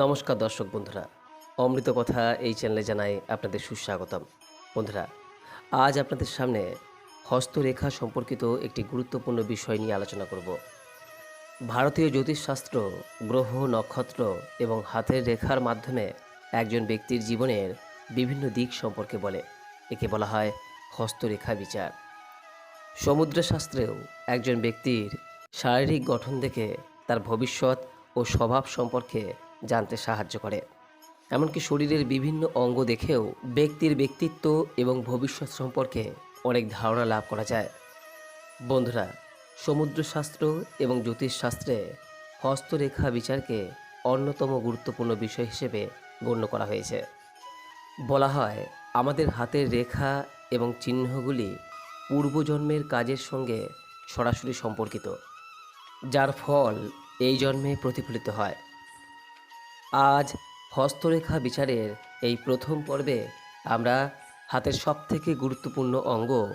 নমস্কার দর্শক বন্ধুরা। অমৃত কথা এই চ্যানেলে জানাই আপনাদের সুস্বাগতম। বন্ধুরা, আজ আপনাদের সামনে হস্তরেখা সম্পর্কিত একটি গুরুত্বপূর্ণ বিষয় নিয়ে আলোচনা করব। ভারতীয় জ্যোতিষশাস্ত্র, গ্রহ, নক্ষত্র এবং হাতের রেখার মাধ্যমে একজন ব্যক্তির জীবনের বিভিন্ন দিক সম্পর্কে বলে। একে বলা হয় হস্তরেখা বিচার। সমুদ্রশাস্ত্রেও একজন ব্যক্তির শারীরিক গঠন দেখে তার ভবিষ্যৎ ও স্বভাব সম্পর্কে জানতে সাহায্য করে। এমনকি শরীরের বিভিন্ন অঙ্গ দেখেও ব্যক্তির ব্যক্তিত্ব এবং ভবিষ্যৎ সম্পর্কে অনেক ধারণা লাভ করা যায়। বন্ধুরা, সমুদ্রশাস্ত্র এবং জ্যোতিষশাস্ত্রে হস্তরেখা বিচারকে অন্যতম গুরুত্বপূর্ণ বিষয় হিসেবে গণ্য করা হয়েছে। বলা হয়, আমাদের হাতের রেখা এবং চিহ্নগুলি পূর্বজন্মের কাজের সঙ্গে সরাসরি সম্পর্কিত, যার ফল এই জন্মে প্রতিফলিত হয়। আজ হস্তরেখা বিচারের এই প্রথম পর্বে আমরা হাতের সবথেকে গুরুত্বপূর্ণ অঙ্গ,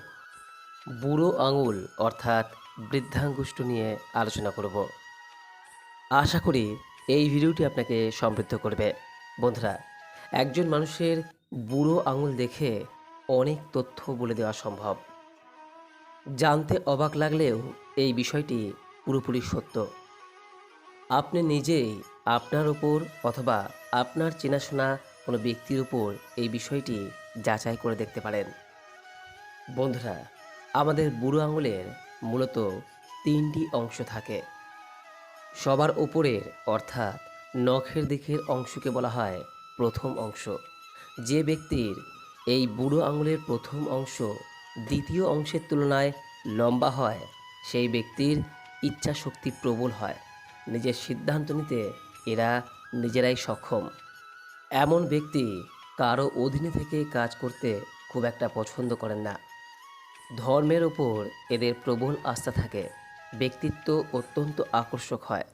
বুড়ো আঙুল অর্থাৎ বৃদ্ধাঙ্গুষ্ঠ নিয়ে আলোচনা করব। আশা করি এই ভিডিওটি আপনাকে সমৃদ্ধ করবে। বন্ধুরা, একজন মানুষের বুড়ো আঙুল দেখে অনেক তথ্য বলে দেওয়া সম্ভব। জানতে অবাক লাগলেও এই বিষয়টি পুরোপুরি সত্য। আপনি নিজেই আপনার উপর অথবা আপনার চেনাশোনা কোনো ব্যক্তির উপর এই বিষয়টি যাচাই করে দেখতে পারেন। বন্ধুরা, আমাদের বুড়ো আঙুলের মূলত তিনটি অংশ থাকে। সবার উপরের অর্থাৎ নখের দিকের অংশকে বলা হয় প্রথম অংশ। যে ব্যক্তির এই বুড়ো আঙুলের প্রথম অংশ দ্বিতীয় অংশের তুলনায় লম্বা হয়, সেই ব্যক্তির ইচ্ছা শক্তি প্রবল হয়। নিজের সিদ্ধান্ত নিতে এরা নিজেরাই সক্ষম। এমন ব্যক্তি কারও অধীনে থেকে কাজ করতে খুব একটা পছন্দ করেন না। ধর্মের ওপর এদের প্রবল আস্থা থাকে, ব্যক্তিত্ব অত্যন্ত আকর্ষক হয়,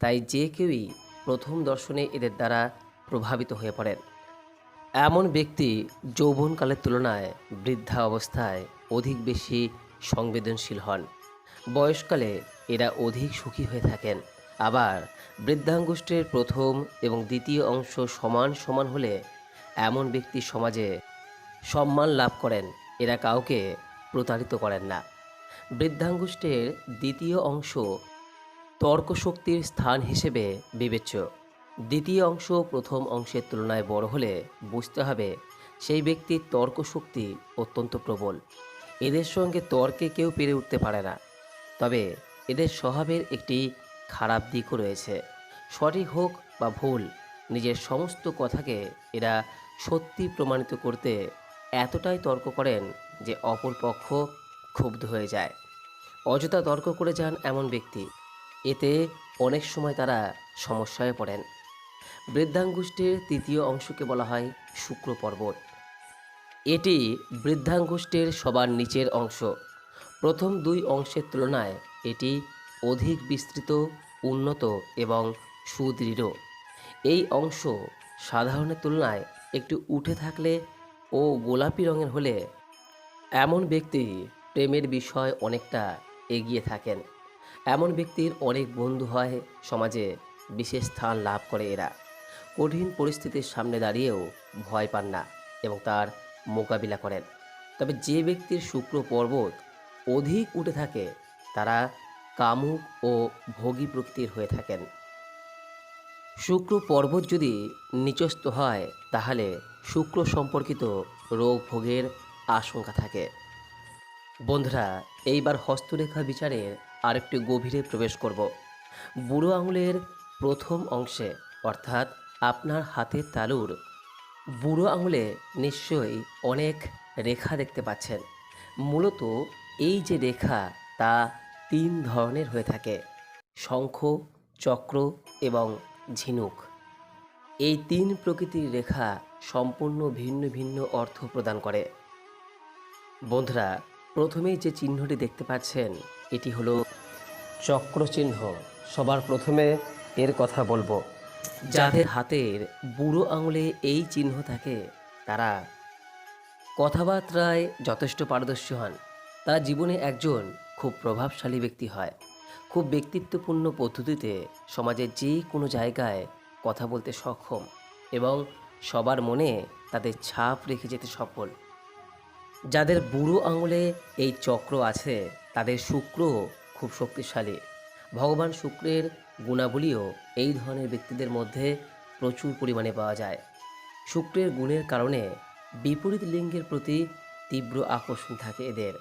তাই যে কেউই প্রথম দর্শনে এদের দ্বারা প্রভাবিত হয়ে পড়েন। এমন ব্যক্তি যৌবনকালের তুলনায় বৃদ্ধা অবস্থায় অধিক বেশি সংবেদনশীল হন। বয়সকালে এরা অধিক সুখী হয়ে থাকেন। আবার বৃদ্ধাঙ্গুষ্ঠের প্রথম এবং দ্বিতীয় অংশ সমান সমান হলে এমন ব্যক্তি সমাজে সম্মান লাভ করেন, এরা কাউকে প্রতারিত করেন না। বৃদ্ধাঙ্গুষ্ঠের দ্বিতীয় অংশ তর্কশক্তির স্থান হিসেবে বিবেচ্য। দ্বিতীয় অংশ প্রথম অংশের তুলনায় বড় হলে বুঝতে হবে সেই ব্যক্তির তর্কশক্তি অত্যন্ত প্রবল। এদের সঙ্গে তর্কে কেউ পেরে উঠতে পারে না। তবে এদের স্বভাবের একটি খারাপ দিকও রয়েছে। সঠিক হোক বা ভুল, নিজের সমস্ত কথাকে এরা সত্যি প্রমাণিত করতে এতটাই তর্ক করেন যে অপর পক্ষ ক্ষুব্ধ হয়ে যায়। অযথা তর্ক করে যান এমন ব্যক্তি। এতে অনেক সময় তারা সমস্যায় পড়েন। বৃদ্ধাঙ্গুষ্ঠের তৃতীয় অংশকে বলা হয় শুক্র পর্বত। এটি বৃদ্ধাঙ্গুষ্ঠের সবার নিচের অংশ। প্রথম দুই অংশের তুলনায় এটি অধিক বিস্তৃত, উন্নত এবং সুদৃঢ়। এই অংশ সাধারণের তুলনায় একটু উঠে থাকলে ও গোলাপি রঙের হলে এমন ব্যক্তি প্রেমের বিষয় অনেকটা এগিয়ে থাকেন। এমন ব্যক্তির অনেক বন্ধু হয় সমাজে বিশেষ স্থান লাভ করে এরা। কঠিন পরিস্থিতির সামনে দাঁড়িয়েও ভয় পান না এবং তার মোকাবিলা করেন। তবে যে ব্যক্তির শুক্র পর্বত অধিক উঠে থাকে, তারা কামুক ও ভোগী প্রকৃতির হয়ে থাকেন। শুক্র পর্বত যদি নিচস্থ হয়, তাহলে শুক্র সম্পর্কিত রোগ ভোগের আশঙ্কা থাকে। বন্ধুরা, এইবার হস্তরেখা বিচারের আরেকটি গভীরে প্রবেশ করব। বুড়ো আঙুলের প্রথম অংশে, অর্থাৎ আপনার হাতের তালুর বুড়ো আঙুলে নিশ্চয়ই অনেক রেখা দেখতে পাচ্ছেন। মূলত এই যে রেখা, তা তিন ধরনের হয়ে থাকে, শঙ্খ, চক্র এবং ঝিনুক। এই তিন প্রকৃতির রেখা সম্পূর্ণ ভিন্ন ভিন্ন অর্থ প্রদান করে। বন্ধুরা, প্রথমেই যে চিহ্নটি দেখতে পাচ্ছেন, এটি হলো চক্র চিহ্ন সবার প্রথমে এর কথা বলব। যাদের হাতের বুড়ো আঙুলে এই চিহ্ন থাকে, তারা কথাবার্তায় যথেষ্ট পারদর্শী হন। তারা জীবনে একজন খুব প্রভাবশালী ব্যক্তি হয়। খুব ব্যক্তিত্বপূর্ণ পদ্ধতিতে সমাজের যে কোনো জায়গায় কথা বলতে সক্ষম এবং সবার মনে তাদের ছাপ রেখে যেতে সফল। যাদের বুড়ো আঙুলে এই চক্র আছে, তাদের শুক্র খুব শক্তিশালী। ভগবান শুক্রের গুণাবলীও এই ধরনের ব্যক্তিদের মধ্যে প্রচুর পরিমাণে পাওয়া যায়। শুক্রের গুণের কারণে বিপরীত লিঙ্গের প্রতি তীব্র আকর্ষণ থাকে এদের।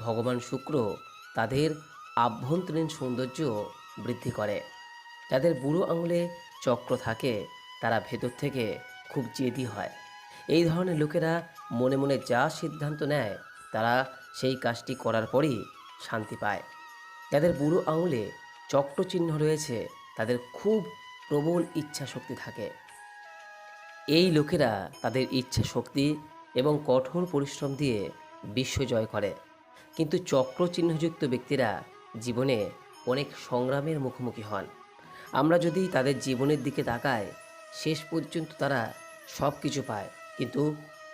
ভগবান শুক্র তাদের আভ্যন্তরীণ সৌন্দর্য বৃদ্ধি করে। যাদের বুড়ো আঙুলে চক্র থাকে, তারা ভেতর থেকে খুব জেদি হয়। এই ধরনের লোকেরা মনে মনে যা সিদ্ধান্ত নেয়, তারা সেই কাজটি করার পরই শান্তি পায়। যাদের বুড়ো আঙুলে চক্র চিহ্ন রয়েছে, তাদের খুব প্রবল ইচ্ছা শক্তি থাকে। এই লোকেরা তাদের ইচ্ছা শক্তি এবং কঠোর পরিশ্রম দিয়ে বিশ্ব জয় করে। কিন্তু চক্র চিহ্নযুক্ত ব্যক্তিরা জীবনে অনেক সংগ্রামের মুখোমুখি হন। আমরা যদি তাদের জীবনের দিকে তাকাই, শেষ পর্যন্ত তারা সব কিছু পায়, কিন্তু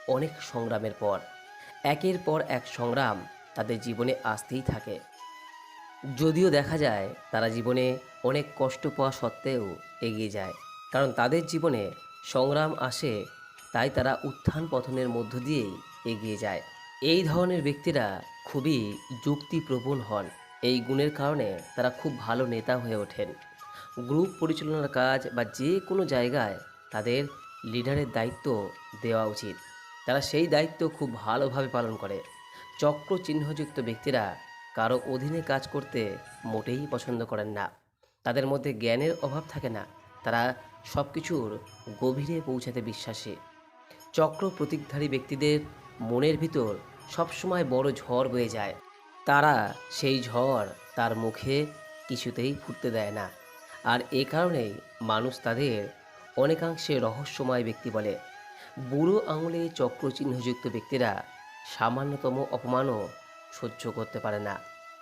অনেক সংগ্রামের পর, একের পর এক সংগ্রাম তাদের জীবনে আসতেই থাকে। যদিও দেখা যায়, তারা জীবনে অনেক কষ্ট পাওয়া সত্ত্বেও এগিয়ে যায়, কারণ তাদের জীবনে সংগ্রাম আসে, তাই তারা উত্থান পথনের মধ্য দিয়েই এগিয়ে যায়। এই ধরনের ব্যক্তিরা খুবই যুক্তিপ্রবণ হন। এই গুণের কারণে তারা খুব ভালো নেতা হয়ে ওঠেন। গ্রুপ পরিচালনার কাজ বা যে কোনো জায়গায় তাদের লিডারের দায়িত্ব দেওয়া উচিত। তারা সেই দায়িত্ব খুব ভালোভাবে পালন করে। চক্র চিহ্নযুক্ত ব্যক্তিরা কারও অধীনে কাজ করতে মোটেই পছন্দ করেন না। তাদের মধ্যে জ্ঞানের অভাব থাকে না। তারা সব কিছুর গভীরে পৌঁছাতে বিশ্বাসী। চক্র প্রতীকধারী ব্যক্তিদের মনের ভিতর সবসময় বড় ঝড় বয়ে যায়। তারা সেই ঝড় তার মুখে কিছুতেই ফুটতে দেয় না। আর এ কারণেই মানুষ তাদের অনেকাংশে রহস্যময় ব্যক্তি বলে। বুড়ো আঙুলে চক্র চিহ্নযুক্ত ব্যক্তিরা সামান্যতম অপমানও সহ্য করতে পারে না।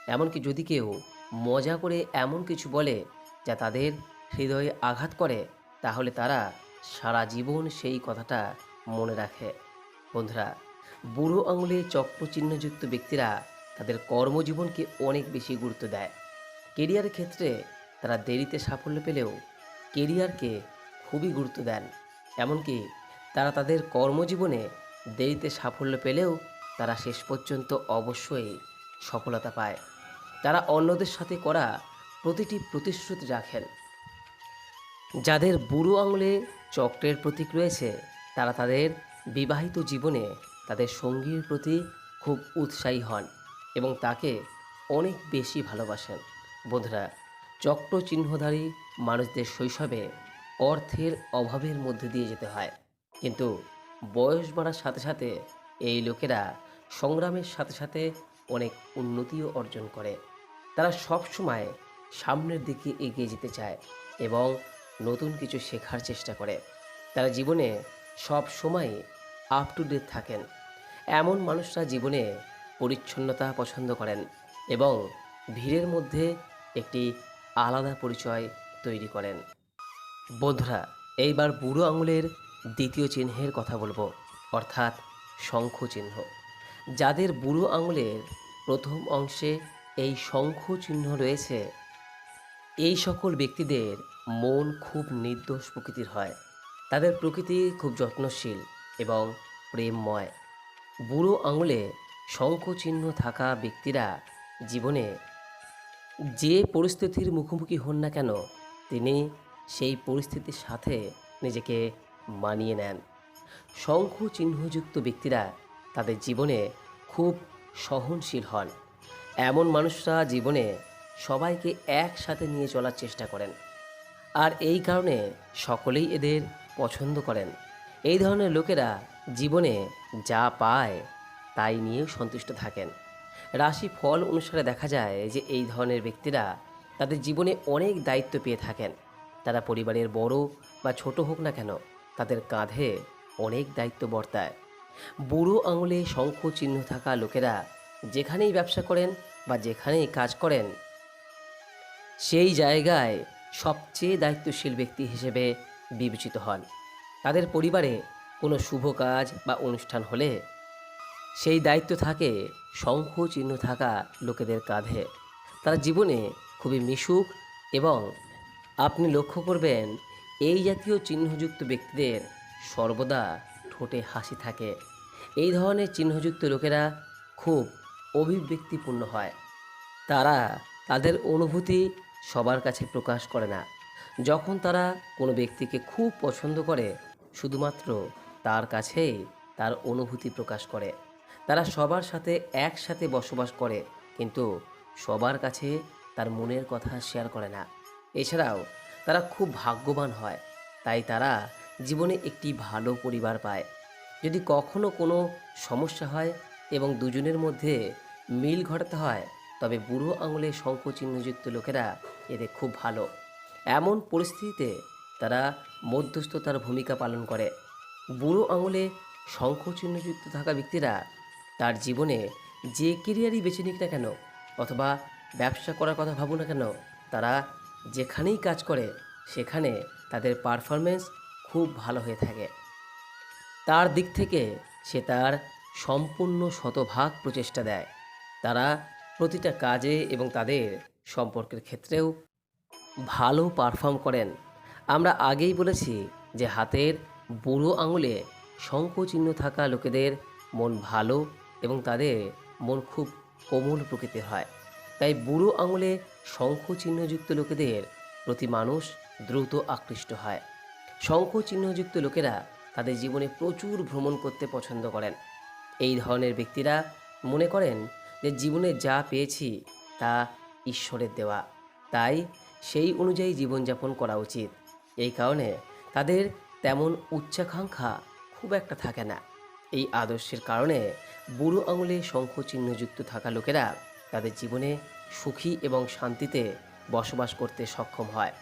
এমনকি যদি কেউ মজা করে এমন কিছু বলে যা তাদের হৃদয়ে আঘাত করে, তাহলে তারা সারা জীবন সেই কথাটা মনে রাখে। বন্ধুরা বুড়ো আঙুলে চক্র চিহ্নযুক্ত ব্যক্তিরা তাদের কর্মজীবনকে অনেক বেশি গুরুত্ব দেয়। কেরিয়ারের ক্ষেত্রে তারা দেরিতে সাফল্য পেলেও কেরিয়ারকে খুবই গুরুত্ব দেন। এমনকি তারা তাদের কর্মজীবনে দেরিতে সাফল্য পেলেও তারা শেষ পর্যন্ত অবশ্যই সফলতা পায়। তারা অন্যদের সাথে করা প্রতিটি প্রতিশ্রুতি রাখেন। যাদের বুড়ো আঙুলে চক্রের প্রতীক রয়েছে, তারা তাদের বিবাহিত জীবনে তাদের সঙ্গীর প্রতি খুব উৎসাহী হন এবং তাকে অনেক বেশি ভালোবাসেন। বন্ধুরা চক্র চিহ্নধারী মানুষদের শৈশবে অর্থের অভাবের মধ্যে দিয়ে যেতে হয়। কিন্তু বয়স বাড়ার সাথে সাথে এই লোকেরা সংগ্রামের সাথে সাথে অনেক উন্নতিও অর্জন করে। তারা সব সময় সামনের দিকে এগিয়ে যেতে চায় এবং নতুন কিছু শেখার চেষ্টা করে। তারা জীবনে সব সময় আপ টু ডেট থাকেন। এমন মানুষরা জীবনে পরিচ্ছন্নতা পছন্দ করেন এবং ভিড়ের মধ্যে একটি আলাদা পরিচয় তৈরি করেন। বন্ধুরা, এইবার বুড়ো আঙুলের দ্বিতীয় চিহ্নের কথা বলব, অর্থাৎ শঙ্খ চিহ্ন যাদের বুড়ো আঙুলের প্রথম অংশে এই শঙ্খ চিহ্ন রয়েছে, এই সকল ব্যক্তিদের মন খুব নির্দোষ প্রকৃতির হয়। তাদের প্রকৃতি খুব যত্নশীল এবং প্রেমময়। বুড়ো আঙুলে শঙ্খ চিহ্ন থাকা ব্যক্তিরা জীবনে যে পরিস্থিতির মুখোমুখি হন না কেন, তিনি সেই পরিস্থিতির সাথে নিজেকে মানিয়ে নেন। শঙ্খ চিহ্নযুক্ত ব্যক্তিরা তাদের জীবনে খুব সহনশীল হন। এমন মানুষরা জীবনে সবাইকে একসাথে নিয়ে চলার চেষ্টা করেন। আর এই কারণে সকলেই এদের পছন্দ করেন। এই ধরনের লোকেরা জীবনে যা পায় তাই নিয়েও সন্তুষ্ট থাকেন। রাশি ফল অনুসারে দেখা যায় যে এই ধরনের ব্যক্তিরা তাদের জীবনে অনেক দায়িত্ব পেয়ে থাকেন। তারা পরিবারের বড় বা ছোট হোক না কেন, তাদের কাঁধে অনেক দায়িত্ব বর্তায়। বুড়ো আঙুলে শঙ্খ চিহ্ন থাকা লোকেরা যেখানেই ব্যবসা করেন বা যেখানেই কাজ করেন, সেই জায়গায় সবচেয়ে দায়িত্বশীল ব্যক্তি হিসেবে বিবেচিত হন। তাদের পরিবারে কোনো শুভ কাজ বা অনুষ্ঠান হলে সেই দায়িত্ব থাকে শঙ্খ চিহ্ন থাকা লোকেদের কাঁধে। তারা জীবনে খুবই মিশুক এবং আপনি লক্ষ্য করবেন, এই জাতীয় চিহ্নযুক্ত ব্যক্তিদের সর্বদা ঠোঁটে হাসি থাকে। এই ধরনের চিহ্নযুক্ত লোকেরা খুব অভিব্যক্তিপূর্ণ হয়। তারা তাদের অনুভূতি সবার কাছে প্রকাশ করে না। যখন তারা কোনো ব্যক্তিকে খুব পছন্দ করে, শুধুমাত্র তার কাছেই তার অনুভূতি প্রকাশ করে। তারা সবার সাথে একসাথে বসবাস করে, কিন্তু সবার কাছে তার মনের কথা শেয়ার করে না। এছাড়াও তারা খুব ভাগ্যবান হয়, তাই তারা জীবনে একটি ভালো পরিবার পায়। যদি কখনো কোনো সমস্যা হয় এবং দুজনের মধ্যে মিল ঘটাতে হয়, তবে বুড়ো আঙুলে শঙ্খচিহ্নযুক্ত লোকেরা এতে খুব ভালো। এমন পরিস্থিতিতে তারা মধ্যস্থতার ভূমিকা পালন করে। বুড়ো আঙুলে শঙ্খচিহ্নযুক্ত থাকা ব্যক্তিরা তার জীবনে যে কেরিয়ারই বেছে নিক না কেন, অথবা ব্যবসা করার কথা ভাবুক না কেন, তারা যেখানেই কাজ করে, সেখানে তাদের পারফরমেন্স খুব ভালো হয়ে থাকে। তার দিক থেকে সে তার সম্পূর্ণ শতভাগ প্রচেষ্টা দেয়। তারা প্রতিটা কাজে এবং তাদের সম্পর্কের ক্ষেত্রেও ভালো পারফর্ম করেন। আমরা আগেই বলেছি যে হাতের বুড়ো আঙুলে শঙ্খচিহ্ন থাকা লোকেদের মন ভালো এবং তাদের মন খুব কোমল প্রকৃতির হয়। তাই বুড়ো আঙুলে শঙ্খচিহ্নযুক্ত লোকেদের প্রতি মানুষ দ্রুত আকৃষ্ট হয়। শঙ্খচিহ্নযুক্ত লোকেরা তাদের জীবনে প্রচুর ভ্রমণ করতে পছন্দ করেন। এই ধরনের ব্যক্তিরা মনে করেন যে জীবনে যা পেয়েছি তা ঈশ্বরের দেওয়া। তাই সেই অনুযায়ী জীবনযাপন করা উচিত। এই কারণে তাদের তেমন উচ্চাকাঙ্ক্ষা খুব একটা থাকে না। এই আদর্শের কারণে বুড়ো আঙুলে শঙ্খচিহ্নযুক্ত থাকা লোকেরা তাদের জীবনে সুখী এবং শান্তিতে বসবাস করতে সক্ষম হয়।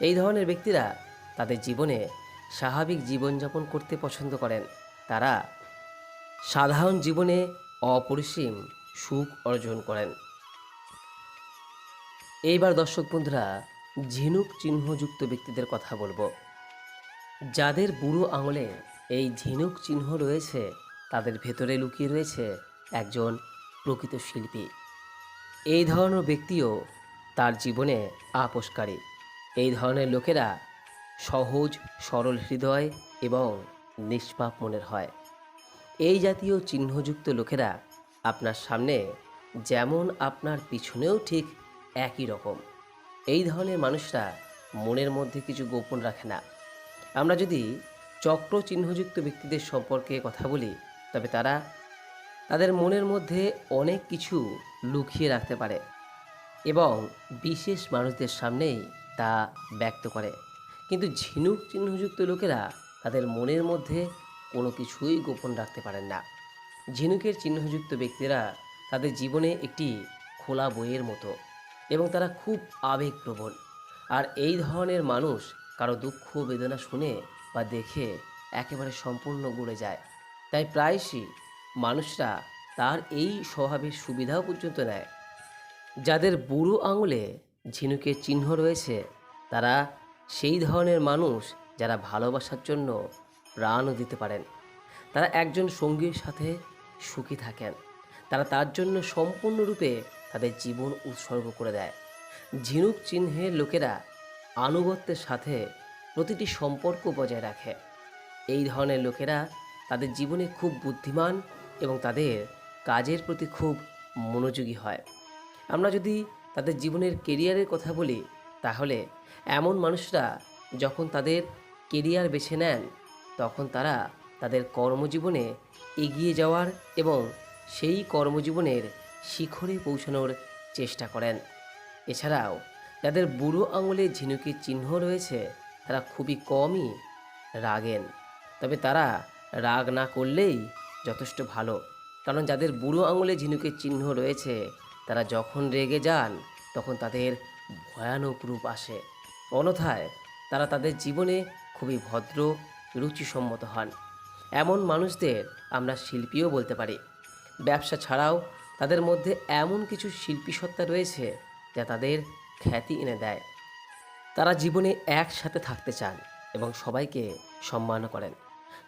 এই ধরনের ব্যক্তিরা তাদের জীবনে স্বাভাবিক জীবনযাপন করতে পছন্দ করেন। তারা সাধারণ জীবনে অপরিসীম সুখ অর্জন করেন। এইবার দর্শক বন্ধুরা, ঝিনুক চিহ্নযুক্ত ব্যক্তিদের কথা বলব। যাদের বুড়ো আঙুলে এই ঝিনুক চিহ্ন রয়েছে, তাদের ভেতরে লুকিয়ে রয়েছে একজন প্রকৃত শিল্পী। এই ধরনের ব্যক্তিও তার জীবনে আপোষকারী। এই ধরনের লোকেরা সহজ, সরল হৃদয় এবং নিষ্পাপ মনের হয়। এই জাতীয় চিহ্নযুক্ত লোকেরা আপনার সামনে যেমন আপনার পিছনেও ঠিক একই রকম। এই ধরনের মানুষরা মনের মধ্যে কিছু গোপন রাখে না। আমরা যদি চক্র চিহ্নযুক্ত ব্যক্তিদের সম্পর্কে কথা বলি, তবে তারা তাদের মনের মধ্যে অনেক কিছু লুকিয়ে রাখতে পারে এবং বিশেষ মানুষদের সামনেই তা ব্যক্ত করে। কিন্তু ঝিনুক চিহ্নযুক্ত লোকেরা তাদের মনের মধ্যে কোনো কিছুই গোপন রাখতে পারেন না। ঝিনুকের চিহ্নযুক্ত ব্যক্তিরা তাদের জীবনে একটি খোলা বইয়ের মতো এবং তারা খুব আবেগপ্রবণ। আর এই ধরনের মানুষ কারও দুঃখ, বেদনা শুনে বা দেখে একেবারে সম্পূর্ণ গড়ে যায়। তাই প্রায়শই মানুষরা তার এই স্বভাবের সুবিধাও পর্যন্ত নেয়। যাদের বুড়ো আঙুলে ঝিনুকের চিহ্ন রয়েছে, তারা সেই ধরনের মানুষ যারা ভালোবাসার জন্য প্রাণও দিতে পারেন। তারা একজন সঙ্গীর সাথে সুখী থাকেন। তারা তার জন্য সম্পূর্ণরূপে তাদের জীবন উৎসর্গ করে দেয়। ঝিনুক চিহ্নের লোকেরা আনুগত্যের সাথে প্রতিটি সম্পর্ক বজায় রাখে। এই ধরনের লোকেরা তাদের জীবনে খুব বুদ্ধিমান এবং তাদের কাজের প্রতি খুব মনোযোগী হয়। আমরা যদি তাদের জীবনের কেরিয়ারের কথা বলি, তাহলে এমন মানুষরা যখন তাদের কেরিয়ার বেছে নেন, তখন তারা তাদের কর্মজীবনে এগিয়ে যাওয়ার এবং সেই কর্মজীবনের শিখরে পৌঁছানোর চেষ্টা করেন। এছাড়াও যাদের বুড়ো আঙুলে ঝিনুকের চিহ্ন রয়েছে, তারা খুবই কমই রাগেন। তবে তারা রাগ না করলেই যথেষ্ট ভালো। কারণ যাদের বুড়ো আঙুলে ঝিনুকের চিহ্ন রয়েছে, তারা যখন রেগে যান, তখন তাদের ভয়ানক রূপ আসে। অন্যথায় তারা তাদের জীবনে খুবই ভদ্র, রুচিসম্মত হন। এমন মানুষদের আমরা শিল্পীও বলতে পারি। ব্যবসা ছাড়াও তাদের মধ্যে এমন কিছু শিল্পী সত্তা রয়েছে, যা তাদের খ্যাতি এনে দেয়। তারা জীবনে একসাথে থাকতে চান এবং সবাইকে সম্মান করেন।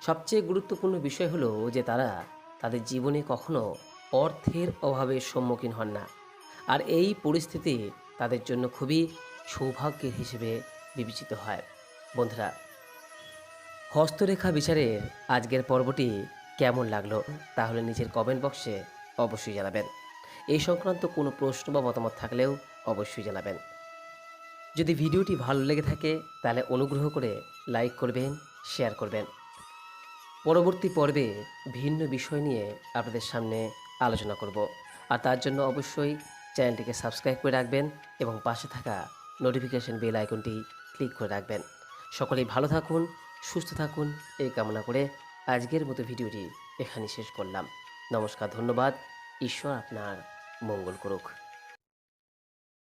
সবচেয়ে গুরুত্বপূর্ণ বিষয় হলো যে তারা তাদের জীবনে কখনো অর্থের অভাবের সম্মুখীন হন না। আর এই পরিস্থিতি তাদের জন্য খুবই সৌভাগ্যের হিসেবে বিবেচিত হয়। বন্ধুরা, হস্তরেখা বিচারের আজকের পর্বটি কেমন লাগল তাহলে নিজের কমেন্ট বক্সে অবশ্যই জানাবেন। এই সংক্রান্ত কোনো প্রশ্ন বা মতামত থাকলেও অবশ্যই জানাবেন। যদি ভিডিওটি ভালো লেগে থাকে, তাহলে অনুগ্রহ করে লাইক করবেন, শেয়ার করবেন। পরবর্তী পর্বে ভিন্ন বিষয় নিয়ে আপনাদের সামনে আলোচনা করব। আর তার জন্য অবশ্যই চ্যানেলটিকে সাবস্ক্রাইব করে রাখবেন এবং পাশে থাকা নোটিফিকেশন বেল আইকনটি ক্লিক করে রাখবেন। সকলেই ভালো থাকুন, সুস্থ থাকুন, এই কামনা করে আজকের মতো ভিডিওটি এখানে শেষ করলাম। নমস্কার, ধন্যবাদ। ঈশ্বর আপনার মঙ্গল করুক।